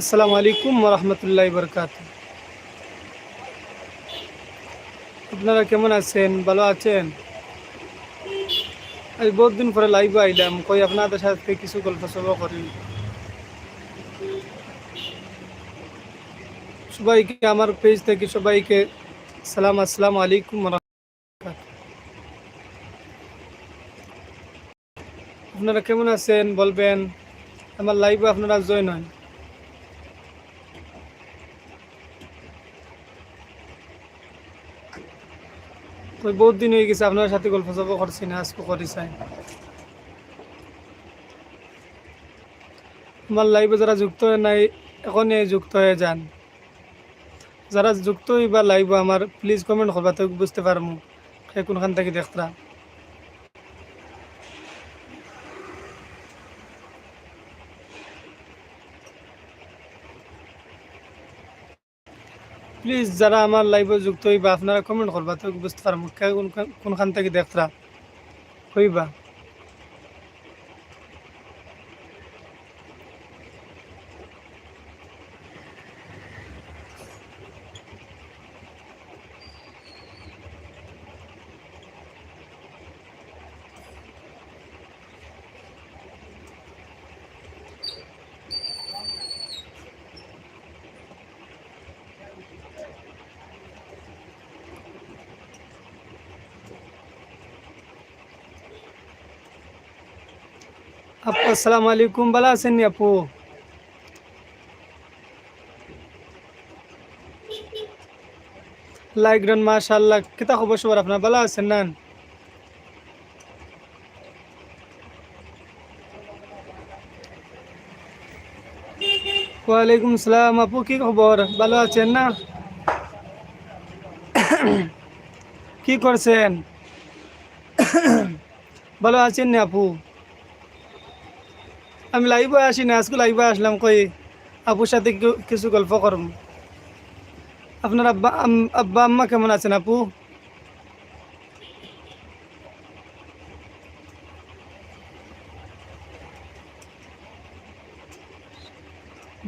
আসসালামু আলাইকুম রহমতুল্লাহ বরকাত আপনারা কেমন আছেন? ভালো আছেন? আজ বহুত দিন পরে লাইভ আইলাম। কই আপনাদের সাথে কিছু গল্প সল্প করি। সবাইকে, আমার পেজ থেকে সবাইকে সালাম, আসসালামু আলাইকুম আপনারা কেমন আছেন? বলবেন। আমার লাইভে আপনারা জয়েন হয় তো বহুত দিন হয়ে গেছে, আপনার সাথে গল্প সল্প করছি না, আজকে করি চাই। আমার লাইভে যারা যুক্ত হয়ে নাই, এখনই যুক্ত হয়ে যান। যারা যুক্ত হইবা লাইভ আমার প্লিজ কমেন্ট করবা, তো বুঝতে পারমু। কোনখান থেকে দেখতরা প্লিজ যারা আমার লাইভে যুক্ত হইবা, আপনারা কমেন্ট করবা, তো বুঝতে পারব কোনখান থেকে দেখতরা হইবা। আপু আসসালামু আলাইকুম ভালো আছেন নি আপু লাইক ডান মাশাআল্লাহ কিতা খবর সবার আপনার ভালো আছেন না ওয়ালাইকুম সালাম আপু কি খবর ভালো আছেন না কি করছেন ভালো আছেন না আপু আমি লাইভে আসি না আজকে লাইভে আসলাম, কই আপুর সাথে কিছু গল্প করম আপনার আব্বা আব্বা, আম্মা কেমন আছেন আপু?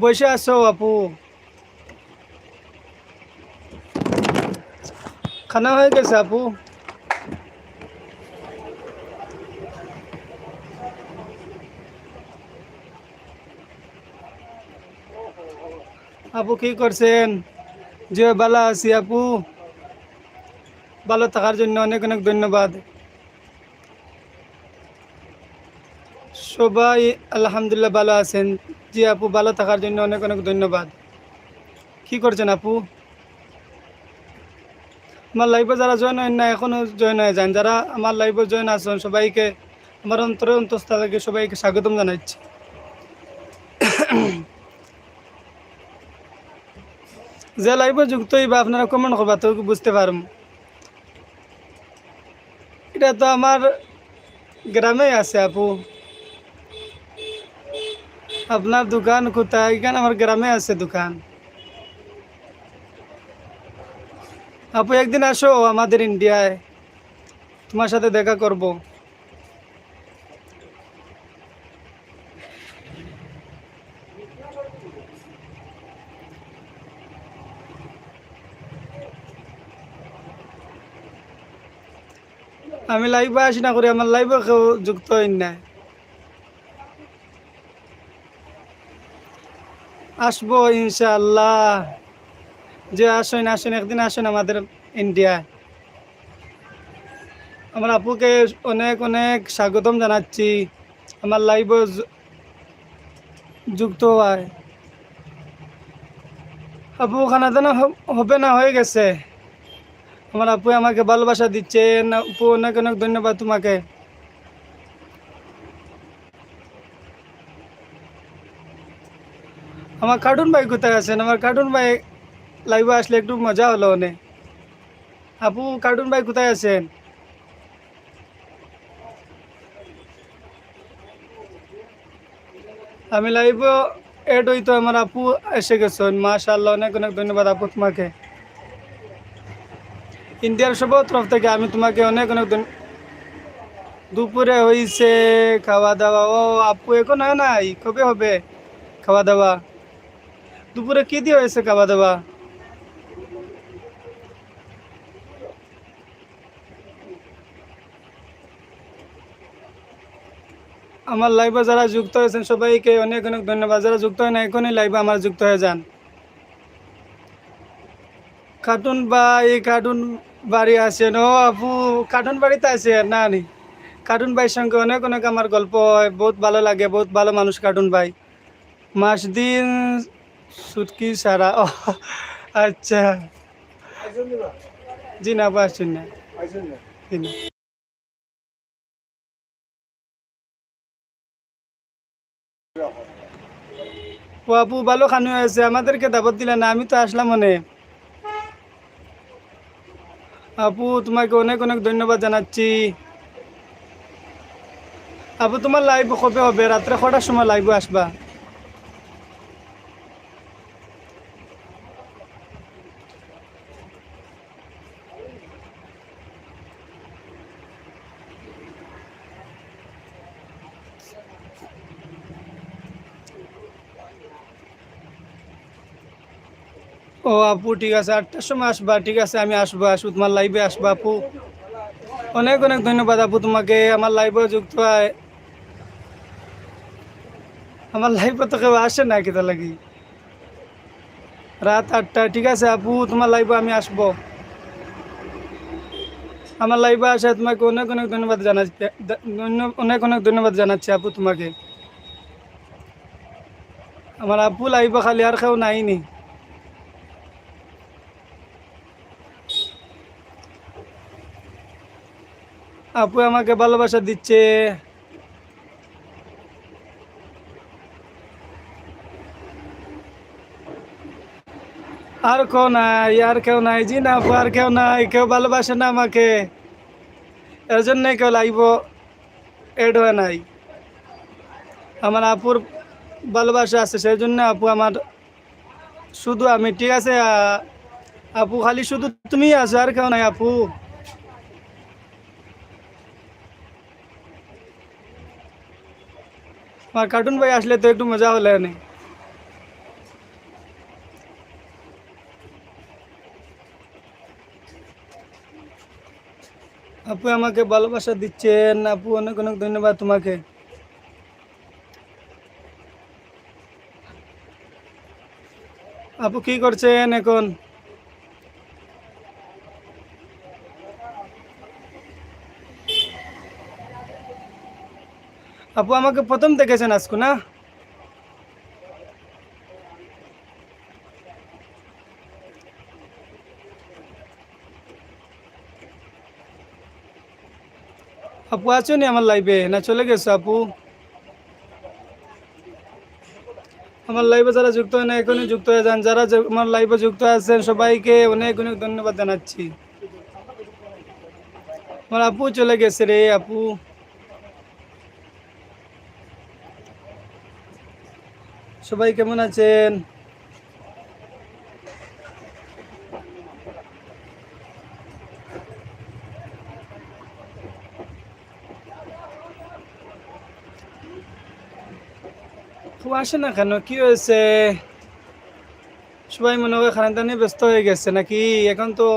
বসে আছো আপু? খানা হয়ে গেছে আপু? আপু, কি করছেন? যে ভালো আছি আপু। ভালো থাকার জন্য অনেক অনেক ধন্যবাদ। সবাই আলহামদুলিল্লাহ ভালো আছেন। জি আপু, ভালো থাকার জন্য অনেক অনেক ধন্যবাদ। কি করছেন আপু? আমার লাইভে যারা জয়েন হয় না এখনও জয়েন হয়ে যান। যারা আমার লাইভে জয়েন আছেন, সবাইকে, আমার অন্তরে অন্তস্থা থেকে সবাইকে স্বাগতম জানাচ্ছি। যে লাইভে যুক্ত হইবা আপনারা কমেন্ট করবা, তো বুঝতে পারম। এটা তো আমার গ্রামে আছে আপু। আপনার দোকান কোথায়? এখানে আমার গ্রামে আছে দোকান। আপু, একদিন আসো আমাদের ইন্ডিয়ায় তোমার সাথে দেখা করব। আমি লাইভে আসি না করি, আমার লাইভে কেউ যুক্ত হই না আসব ইনশাআল্লাহ। যে আসেন আসেন, একদিন আসেন আমাদের ইন্ডিয়ায় আমার আপুকে অনেক অনেক স্বাগতম জানাচ্ছি। আমার লাইভে যুক্ত হয়। আপু খানা হবে না, হয়ে গেছে। আমার আপু আমাকে ভালোবাসা দিচ্ছে, না আপু, অনেক অনেক ধন্যবাদ তোমাকে। আমার কার্টুন ভাই কোথায় আছেন? আমার কার্টুন ভাই লাইভে আসলে একটু মজা হলো অনেক। আপু, কার্টুন ভাই কোথায় আছেন? আমি লাইভে এড হইতো আমার আপু এসে গেছেন। মাশাআল্লাহ, অনেক অনেক ধন্যবাদ আপু তোমাকে। ইন্ডিয়ার সব তরফ থেকে আমি তোমাকে অনেক অনেক দুপুরে হয়েছে খাওয়া দাওয়া। ও আপু, এখন হয় নাই? কবে হবে খাওয়া দাওয়া? দুপুরে কি দিয়ে হয়েছে খাওয়া দাওয়া? আমার লাইভে যারা যুক্ত হয়েছেন সবাইকে অনেক অনেক ধন্যবাদ। যারা যুক্ত হয় না এখনই লাইভে আমার যুক্ত হয়ে যান। কার্টুন এই কার্টুন বাড়ি আছেন ও আপু কার্টুন বাড়িতে আছে না, নি। কার্টুন ভাইয়ের সঙ্গে অনেক অনেক আমার গল্প হয়। বহুত ভালো লাগে, বহুত ভালো মানুষ কার্টুন ভাই। মাস দিন সুটকি সারা ও আচ্ছা। জি না, আপু আসছেন না। ও আপু, ভালো খানু হয়েছে। আমাদেরকে দাবত দিলে না, আমি তো আসলাম মনে আপু, তোমাকে অনেক অনেক ধন্যবাদ জানাচ্ছি। আপু, তোমার লাইভ কবে হবে? রাত্রে কটার সময় লাইভ আসবা? ও আপু, ঠিক আছে, আটটার সময় আসবা, ঠিক আছে, আমি আসব আসব তোমার লাইভে আসবা আপু। অনেক অনেক ধন্যবাদ আপু তোমাকে, আমার লাইভে যুক্ত হয়। আমার লাইভে তো কেউ আসে না কেতা লাগি? রাত আটটা, ঠিক আছে আপু, তোমার লাইভে আমি আসব। আমার লাইভে আসে তোমাকে অনেক অনেক ধন্যবাদ জানাচ্ছি অনেক অনেক ধন্যবাদ জানাচ্ছি আপু তোমাকে। আমার আপু লাইভে খালি আর কেউ নাইনি। আপু আমাকে ভালোবাসা দিচ্ছে। আর কেউ নাই, আর কেউ নাই, জি না আপু, আর কেউ নাই, কেউ ভালোবাসে না আমাকে। এর জন্যই কেউ লাইব, এড হয় নাই। আমার আপুর ভালোবাসা আছে, সেই জন্য আপু আমার শুধু আমি, ঠিক আছে? আপু খালি শুধু তুমি আছো, আর কেউ নাই আপু। আমার কার্টুন ভাই আসলে তো একটু মজা হলে না। আপু আমাকে ভালোবাসা দিচ্ছেন। আপু, অনেক অনেক ধন্যবাদ তোমাকে। আপু কি করছেন এখন? আপু, আমাকে প্রথম দেখেছেন আজকু, না? আপু, আছো নি আমার লাইভে না, চলে গেছো আপু? আমার লাইভে যারা যুক্ত হয় না, এখনই যুক্ত হয়ে যান। যারা আমার লাইভে যুক্ত আছেন, সবাইকে অনেক অনেক ধন্যবাদ জানাচ্ছি। আমার আপু চলে গেছে রে, আপু। সবাই কেমন আছেন? আসে না কেন? কি হয়েছে? সবাই মনে হয় খানা নিয়ে ব্যস্ত হয়ে গেছে নাকি? এখন তো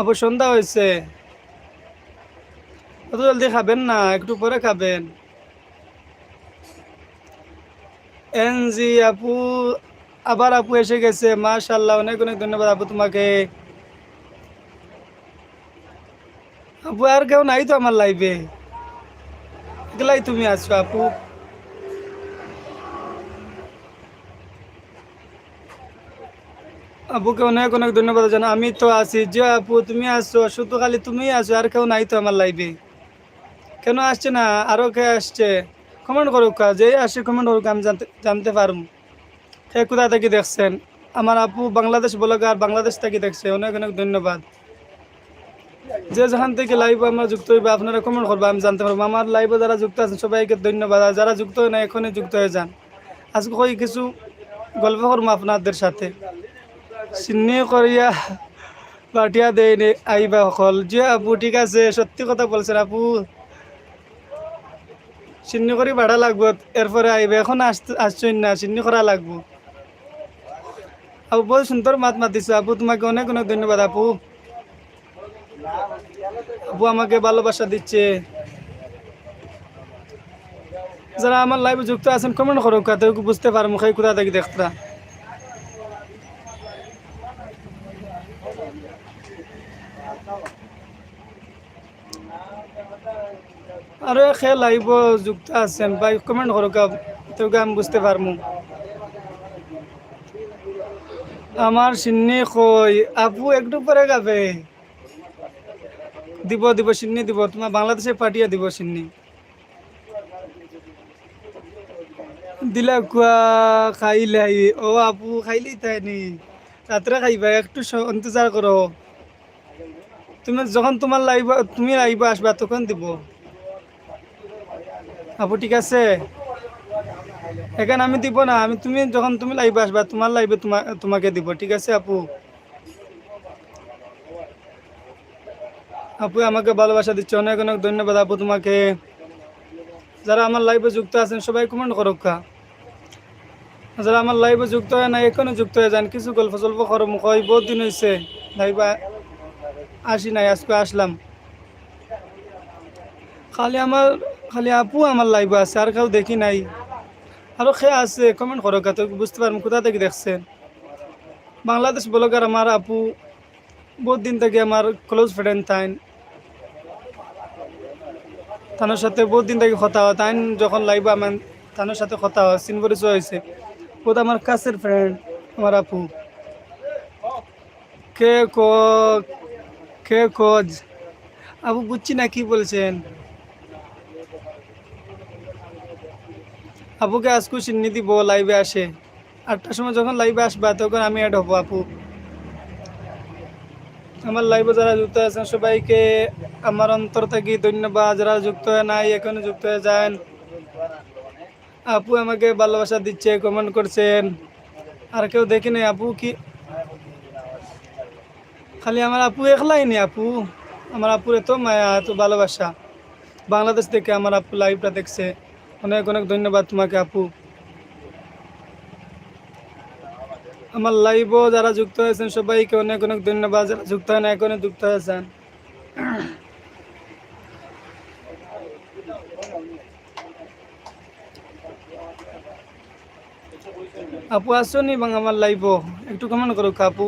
আবার সন্ধ্যা হয়েছে। অত জলদি খাবেন না, একটু পরে খাবেন। এনজি আপু, আবার আপু এসে গেছে। মাশাল্লাহ অনেক অনেক ধন্যবাদ আপু তোমাকে। আপু, আর কেউ নাই তো আমার লাইভে এগুলাই তুমি আছো আপু? আপুকে অনেক অনেক ধন্যবাদ জানা আমি তো আছি। যে আপু, তুমি আসছো শুধু খালি তুমি আসো আর কেউ নাই তো আমার লাইভে কেন আসছে না? আরও কে আসছে? কমেন্ট করুক যে আসে কমেন্ট করুক, আমি জানতে জানতে পারব সে কোথা থেকে দেখছেন। আমার আপু বাংলাদেশ ব্লগার বাংলাদেশ থেকে দেখছে। অনেক অনেক ধন্যবাদ। যে যেখান থেকে লাইভ আমরা যুক্ত হইবে, আপনারা কমেন্ট করব, আমি জানতে পারব। আমার লাইভে যারা যুক্ত আছেন, সবাইকে ধন্যবাদ। আর যারা যুক্ত হয় না, এখনই যুক্ত হয়ে যান। আজকে কই কিছু গল্প করব আপনাদের সাথে। চিন্নি করিয়া বাটিয়া দেয় আইবা সকল যে আপু, ঠিক আছে, সত্যি কথা বলছেন আপু। চিন্নি করি ভাড়া লাগবো, এরপরে আইবে। এখন আসছেন না চিহ্নি করা লাগবো। আপু বহু সুন্দর মাত মাতিছো। আপু তোমাকে অনেক অনেক ধন্যবাদ আপু আপু আমাকে ভালোবাসা দিচ্ছে। যারা আমার লাইভে যুক্ত আছেন কমেন্ট করো কাতে বুঝতে পারো মুখে কোথা থেকে দেখতরা। আরও খে লাইভ যুক্ত আছেন, ভাই কমেন্ট করো কা তোকে আমি বুঝতে পারমু আমার সিন্নি কই আপু, একটু পরে গাবে। দিব দিব, সিন্নি দিব তোমার বাংলাদেশে পাঠিয়ে দিব সিন্নি। দিলা কুয়া খাইলাই ও আপু খাইলেই তাই নি? রাত্রে খাইবা, একটু ইন্তজার করো তুমি, যখন তোমার লাইভ তুমি লাইভ আসবা, তখন দিব। আপু, ঠিক আছে? এখানে আমি দিব না। আমি, তুমি যখন তুমি লাইভে আসবা, তোমার লাইভে তোমা- তোমাকে দিব, ঠিক আছে, আপু? আপু, আমাকে ভালোবাসা দিচ্ছে। অনেক অনেক ধন্যবাদ আপু তোমাকে। যারা আমার লাইভে যুক্ত আছেন, সবাই কমেন্ট করো যারা আমার লাইভে যুক্ত হয় না এখনও যুক্ত হয়ে যান। কিছু গল্প সল্প করো, মুখ বহুত দিন হয়েছে লাইভে আসি নাই, আজকে আসলাম। খালি আমার খালি আপু আমার লাইভে আছে, আর কেউ দেখি নাই। আরও খে আছে কমেন্ট করো কা তো বুঝতে পারব কোথা থেকে দেখছেন? বাংলাদেশ ব্লগার আমার আপু, বহুত দিন থেকে আমার ক্লোজ ফ্রেন্ড তাই তানোর সাথে বহুত দিন থেকে কথা হয় তাই যখন লাইভ আমার তানোর সাথে কথা হয়, সিন পরিচয় হয়েছে। বহুত আমার কাছের ফ্রেন্ড আমার আপু। ক কে কজ আপু বুঝছি না কি বলছেন? আপুকে আজকে চিনি দিব লাইভে আসে। আটটার সময় যখন লাইভে আসবা, তখন আমি অ্যাড হব আপু। আমার লাইভে যারা যুক্ত আছেন, সবাইকে আমার অন্তর থেকে ধন্যবাদ। যারা যুক্ত হয়ে নাই, এখনও যুক্ত হয়ে যান। আপু আমাকে ভালোবাসা দিচ্ছে কমেন্ট করছেন। আর কেউ দেখি নাই আপু কি? খালি আমার আপু একলাই নি আপু। আমার আপুর এত মায়া, এত ভালোবাসা। বাংলাদেশ থেকে আমার আপু লাইভটা দেখছে। অনেক অনেক ধন্যবাদ তোমাকে আপু। আমার লাইভও যারা যুক্ত হয়েছেন সবাইকে অনেক অনেক ধন্যবাদ, যারা যুক্ত হয় না এখনও যুক্ত হয়েছেন। আপু আসছো নি বাং আমার লাইভও একটু কমেন্ট করো আপু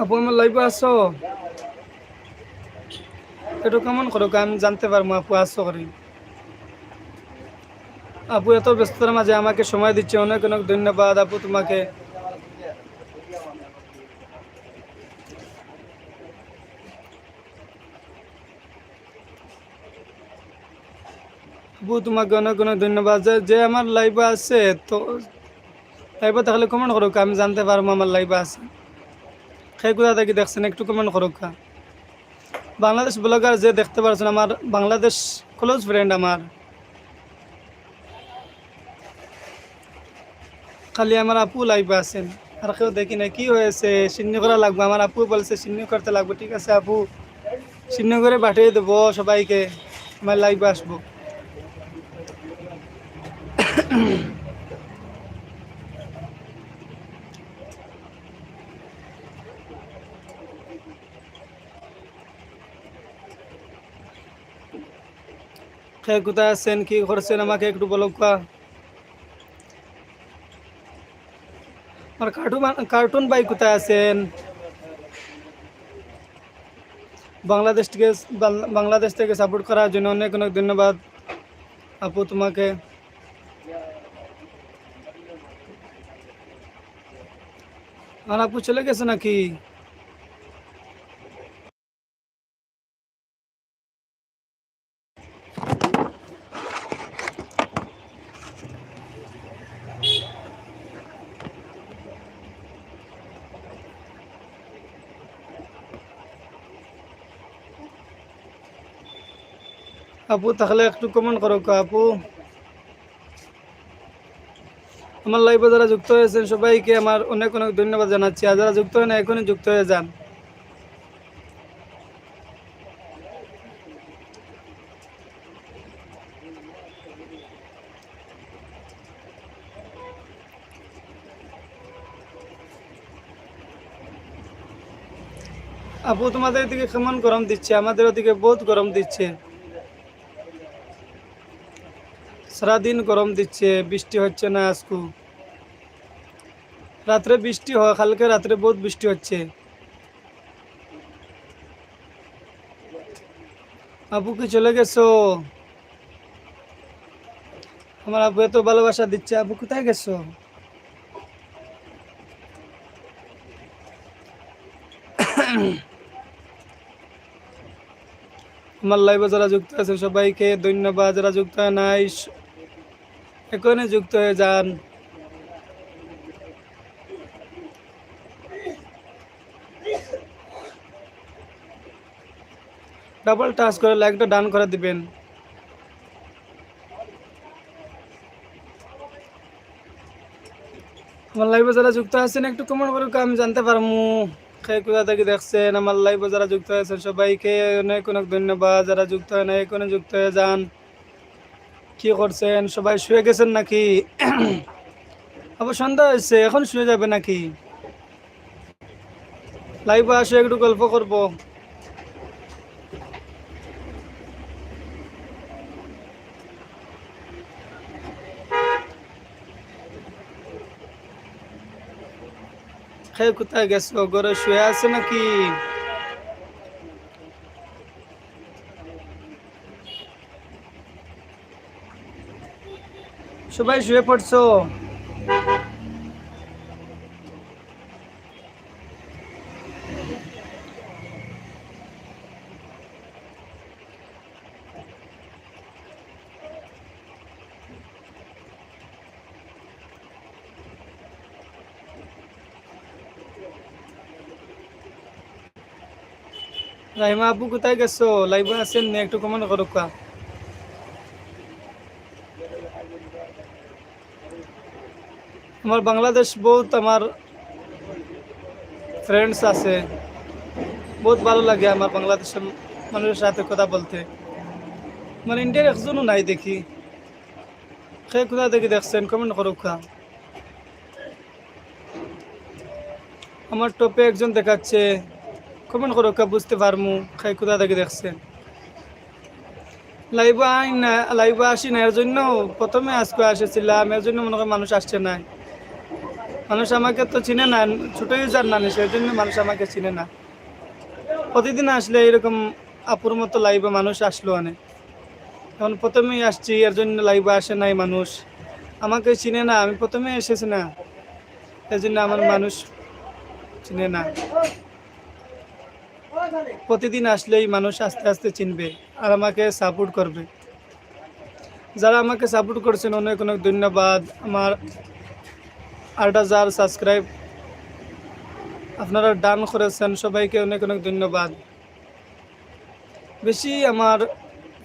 আপু আমার লাইভে আসো একটু কেমন করো আমি জানতে পারব আপু আসো করি আপু, এত ব্যস্ততার মাঝে আমাকে সময় দিচ্ছে, অনেক অনেক ধন্যবাদ আপু তোমাকে। আপু, তোমাকে অনেক অনেক ধন্যবাদ। যে আমার লাইভে আছে, তো লাইভে তাহলে কমেন্ট করো আমি জানতে পারব আমার লাইভে আছে। সেই কোথা থেকে দেখছেন, একটু কমেন্ট করো বাংলাদেশ ব্লগার যে দেখতে পাচ্ছেন আমার বাংলাদেশ ক্লোজ ফ্রেন্ড আমার। খালি আমার আপু লাইভে আছেন, আর কেউ দেখি না কি হয়েছে? সিন্নি করা লাগবে, আমার আপু বলছে সিন্নি করতে লাগবে। ঠিক আছে, আপু। সিন্নি করে পাঠিয়ে দেবো সবাইকে, আমার লাইভে আসব। কে কোথায় আছেন কি করছেন আমাকে একটু বলো কা আর কার্টুন কার্টুন ভাই কোথায় আছেন। বাংলাদেশ থেকে বাং- বাংলাদেশ থেকে সাপোর্ট করার জন্য অনেক অনেক ধন্যবাদ। আপু, তোমাকে। আর আপু চলে গেছে নাকি? আপু, তাহলে একটু কমেন্ট করো আপু। আমার লাইভে যারা যুক্ত হয়েছেন, সবাইকে আমার অনেক অনেক ধন্যবাদ জানাচ্ছি। আর যারা যুক্ত হয় না এখনই যুক্ত হয়ে যান। আপু, তোমাদের দিকে কেমন গরম দিচ্ছে? আমাদের ওদিকে বহুত গরম দিচ্ছে। সারাদিন গরম দিচ্ছে, বৃষ্টি হচ্ছে না আজকু। রাত্রে বৃষ্টি হয়, কালকে রাত্রে বহুত বৃষ্টি হচ্ছে। আপু কি চলে গেছো? আমার আপু এত ভালোবাসা দিচ্ছে আপু কোথায় গেছো? আমার লাইভে যারা যুক্ত আছে, সবাইকে ধন্যবাদ। যারা যুক্ত নাই এখনই যুক্ত হয়ে যান। ডাবল টাচ করে লাইকটা ডান করে দিবেন। আমার লাইভে যারা যুক্ত আছেন, একটু কমেন্ট করে আমি জানতে পারব কে কোথা থেকে দেখছেন, আমার লাইভে যারা যুক্ত আছেন, সবাইকে অনেক অনেক ধন্যবাদ। যারা যুক্ত হয় না এখানে যুক্ত হয়ে যান। কি করছেন? সবাই শুয়ে গেছেন নাকি? আবার সন্ধ্যা হয়েছে, এখন শুয়ে যাবে নাকি? লাইভে আসে একটু গল্প করব। কোথায় গেছো? ঘরে শুয়ে আছে নাকি? সবাই শুয়ে পড়ছো? রাহিমা আপু কোথায় গেছো? লাইভে আছেন একটু কমেন্ট করো আমার বাংলাদেশ বহুত আমার ফ্রেন্ডস আছে। বহুত ভালো লাগে আমার বাংলাদেশের মানুষের সাথে কথা বলতে। মানে ইন্ডিয়ার একজনও নাই দেখি। সে কোথা থেকে দেখছেন? কমেন্ট করো কা আমার টপে একজন দেখাচ্ছে। কমেন্ট করো কা বুঝতে পারমু খাই কোথা থেকে দেখছেন লাইভ আই না লাইভ আসি না, এর জন্য প্রথমে আজকে আসেছিলাম, এর জন্য মনে হয় মানুষ আসছে না মানুষ আমাকে তো চিনে না ছোট ইউজার না সেই জন্য মানুষ আমাকে চিনে না। প্রতিদিন আসলে এরকম আপুর মতো লাইভে মানুষ আসলো অনেক। এখন প্রথমেই আসছি, এর জন্য লাইভে আসে নাই মানুষ। আমাকে চিনে না, আমি প্রথমে এসেছি না। এর জন্য আমার মানুষ চিনে না। প্রতিদিন আসলেই মানুষ আস্তে আস্তে চিনবে আর আমাকে সাপোর্ট করবে। যারা আমাকে সাপোর্ট করছেন, অনেক অনেক ধন্যবাদ। আমার আট হাজার সাবস্ক্রাইব আপনারা ডান করেছেন, সবাইকে অনেক অনেক ধন্যবাদ। বেশি আমার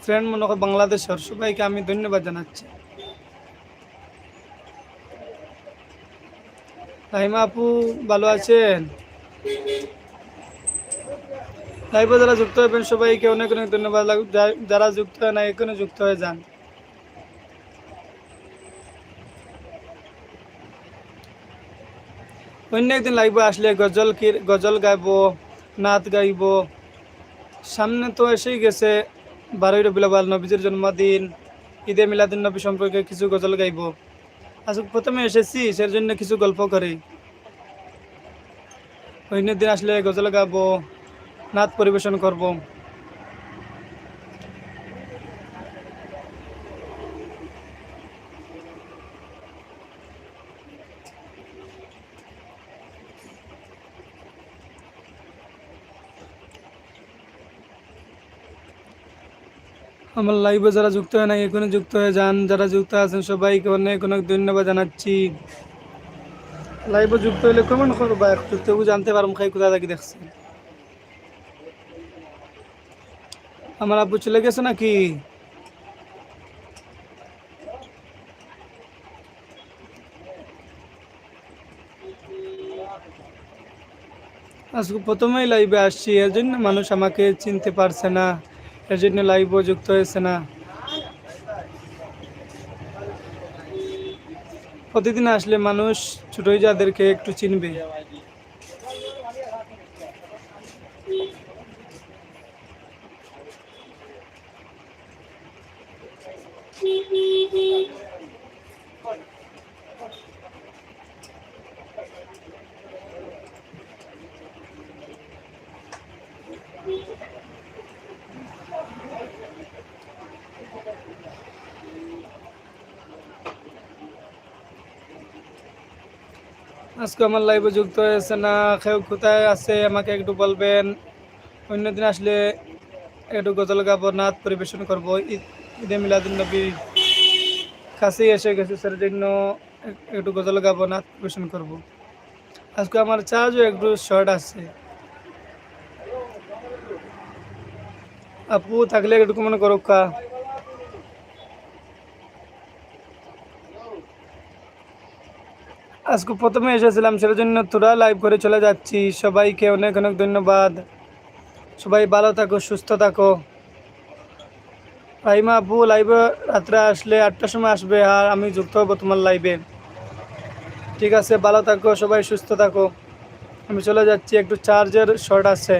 ফ্রেন্ড মনে হয় বাংলাদেশের, সবাইকে আমি ধন্যবাদ জানাচ্ছি। রাহিমা আপু, ভালো আছেন? লাইভে যারা যুক্ত হবেন, সবাইকে অনেক অনেক ধন্যবাদ। যারা যুক্ত হয় না এখানে যুক্ত হয়ে যান। অন্য একদিন লাইভে আসলে গজল গজল গাইবো, নাচ গাইব। সামনে তো এসেই গেছে বারোই রবিউল আউয়াল, নবীজির জন্মদিন ঈদে মিলাদুন নবী সম্পর্কে কিছু গজল গাইব। আজকে প্রথমে এসেছি সের জন্য কিছু গল্প করি। অন্য দিন আসলে গজল গাবো নাচ পরিবেশন করব। আমার লাইভে যারা যুক্ত হয় না এখানে যুক্ত হয়ে যান। যারা যুক্ত আছেন, সবাইকে অনেক অনেক ধন্যবাদ জানাচ্ছি। লাইভে যুক্ত হলে কমেন্ট করবা তবু জানতে পারব খাই, কোথা থেকে দেখছেন? আমার আব্বু চলে গেছে নাকি? আজকে প্রথমেই লাইভে আসছি এর জন্য মানুষ আমাকে চিনতে পারছে না। এর জন্য লাইভও যুক্ত হয়েছে না। প্রতিদিন আসলে মানুষ ছোটই যাদেরকে একটু চিনবে। আজকে আমার লাইভে যুক্ত হয়েছে না, কেউ কোথায় আছে আমাকে একটু বলবেন। অন্যদিন আসলে একটু গজল গাবো, নাচ পরিবেশন করব। ঈদ- মিলাদুল নবী কাছেই এসে গেছে স্যার জন্য এক- একটু গজল গাবো, নাচ পরিবেশন করব। আজকে আমার চার্জও একটু শর্ট আছে। আপু, থাকলে একটু মনে করো কা। আজকে প্রথমে এসেছিলাম সেটার জন্য তোরা লাইভ করে চলে যাচ্ছি। সবাইকে অনেক অনেক ধন্যবাদ। সবাই ভালো থাকো, সুস্থ থাকো। রাইমা আপু লাইভে রাত্রে আসলে আটটার সময় আসবে আর আমি যুক্ত হব তোমার লাইভে ঠিক আছে, ভালো থাকো, সবাই সুস্থ থাকো। আমি চলে যাচ্ছি, একটু চার্জের শর্ট আছে।